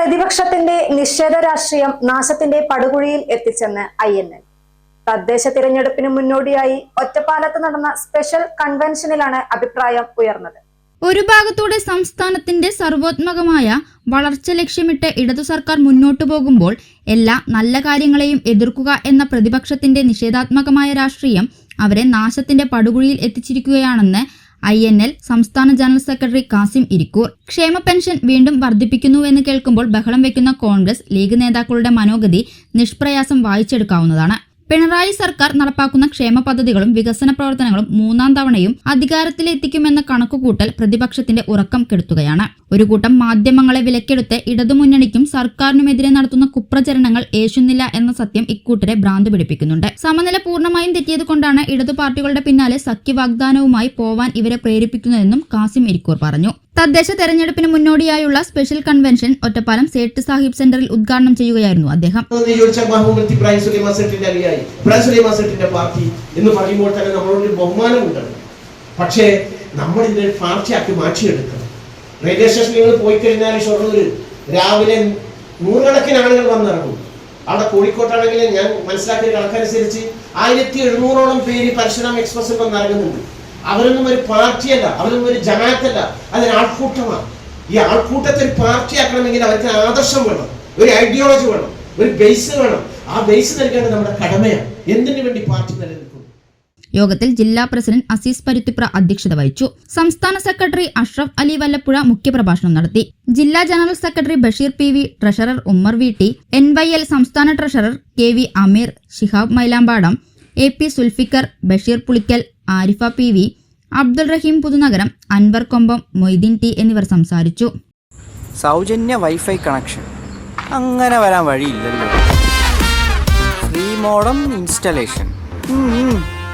പ്രതിപക്ഷത്തിന്റെ നിഷേധ രാഷ്ട്രീയം നാശത്തിന്റെ പടുകുഴിയിൽ എത്തിച്ചെന്ന് ഐ എൻ എൽ തദ്ദേശ തിരഞ്ഞെടുപ്പിന് മുന്നോടിയായി ഒറ്റപ്പാലത്ത് നടന്ന സ്പെഷ്യൽ കൺവെൻഷനിലാണ് അഭിപ്രായം ഉയർന്നത്. ഒരു ഭാഗത്തൂടെ സംസ്ഥാനത്തിന്റെ സർവോത്മകമായ വളർച്ച ലക്ഷ്യമിട്ട് ഇടതു സർക്കാർ മുന്നോട്ടു പോകുമ്പോൾ എല്ലാ നല്ല കാര്യങ്ങളെയും എതിർക്കുക എന്ന പ്രതിപക്ഷത്തിന്റെ നിഷേധാത്മകമായ രാഷ്ട്രീയം അവരെ നാശത്തിന്റെ പടുകുഴിയിൽ എത്തിച്ചിരിക്കുകയാണെന്ന് ഐ എൻ എൽ സംസ്ഥാന ജനറൽ സെക്രട്ടറി കാസിം ഇരിക്കൂർ ക്ഷേമ പെൻഷൻ വീണ്ടും വർദ്ധിപ്പിക്കുന്നുവെന്ന് കേൾക്കുമ്പോൾ ബഹളം വെക്കുന്ന കോൺഗ്രസ് ലീഗ് നേതാക്കളുടെ മനോഗതി നിഷ്പ്രയാസം വായിച്ചെടുക്കാവുന്നതാണ്. പിണറായി സർക്കാർ നടപ്പാക്കുന്ന ക്ഷേമ പദ്ധതികളും വികസന പ്രവർത്തനങ്ങളും മൂന്നാം തവണയും അധികാരത്തിലെത്തിക്കുമെന്ന കണക്കുകൂട്ടൽ പ്രതിപക്ഷത്തിന്റെ ഉറക്കം കെടുത്തുകയാണ്. ഒരു കൂട്ടം മാധ്യമങ്ങളെ വിലക്കെടുത്ത് ഇടതുമുന്നണിക്കും സർക്കാരിനുമെതിരെ നടത്തുന്ന കുപ്രചരണങ്ങൾ ഏശുന്നില്ല എന്ന സത്യം ഇക്കൂട്ടരെ ഭ്രാന്ത് പിടിപ്പിക്കുന്നുണ്ട്. സമനില പൂർണമായും തെറ്റിയത് കൊണ്ടാണ് ഇടതു പാർട്ടികളുടെ പിന്നാലെ സഖ്യ വാഗ്ദാനവുമായി പോവാൻ ഇവരെ പ്രേരിപ്പിക്കുന്നതെന്നും കാസിം ഇരിക്കൂർ പറഞ്ഞു. തദ്ദേശ തെരഞ്ഞെടുപ്പിന് മുന്നോടിയായുള്ള സ്പെഷ്യൽ കൺവെൻഷൻ ഒറ്റപ്പാലം സേട്ട് സാഹിബ് സെന്ററിൽ ഉദ്ഘാടനം ചെയ്യുകയായിരുന്നു അദ്ദേഹം. പാർട്ടി എന്ന് തന്നെ പക്ഷേ നമ്മൾ ഇതിനെ പാർട്ടിയാക്കി മാറ്റിയെടുക്കണം. റെയിൽവേ സ്റ്റേഷനിൽ നിങ്ങൾ പോയി കഴിഞ്ഞാൽ ഷൊർണൂർ രാവിലെ നൂറുകണക്കിന് ആളുകൾ വന്നിറങ്ങും. അവിടെ കോഴിക്കോട്ടാണെങ്കിൽ ഞാൻ മനസ്സിലാക്കിയ കണക്കനുസരിച്ച് ആയിരത്തി എഴുന്നൂറോളം പേര് പരശുരാം എക്സ്പ്രസിൽ വന്നിറങ്ങുന്നുണ്ട് അവരൊന്നും ഒരു പാർട്ടിയല്ല അവരൊന്നും ഒരു ജമാഅത്തല്ല. അതൊരു ആൾക്കൂട്ടമാണ്. ഈ ആൾക്കൂട്ടത്തെ ഒരു പാർട്ടിയാക്കണമെങ്കിൽ അവർക്ക് ആദർശം വേണം ഒരു ഐഡിയോളജി വേണം ഒരു ബേസ് വേണം. ആ ബേസ് നൽകേണ്ടത് നമ്മുടെ കടമയാണ്. എന്തിനു വേണ്ടി പാർട്ടി നിലനിൽക്കുന്നു? യോഗത്തിൽ ജില്ലാ പ്രസിഡന്റ് അസീസ് പരുത്തിപ്ര അധ്യക്ഷത വഹിച്ചു. സംസ്ഥാന സെക്രട്ടറി അഷ്റഫ് അലി വല്ലപ്പുഴ മുഖ്യപ്രഭാഷണം നടത്തി. ജില്ലാ general secretary Basheer P V treasurer Ummer V T N Y L സംസ്ഥാന treasurer K V Ameer Shihab Mylampadam A P Sulfikar Basheer Pulikkal Arifa P V Abdul Raheem Puthunagaram Anvar Kombam Moideen T എന്നിവർ സംസാരിച്ചു. സൗജന്യ wifi connection. അങ്ങനെ വരാൻ വഴിയില്ലല്ലോ. Free modem installation.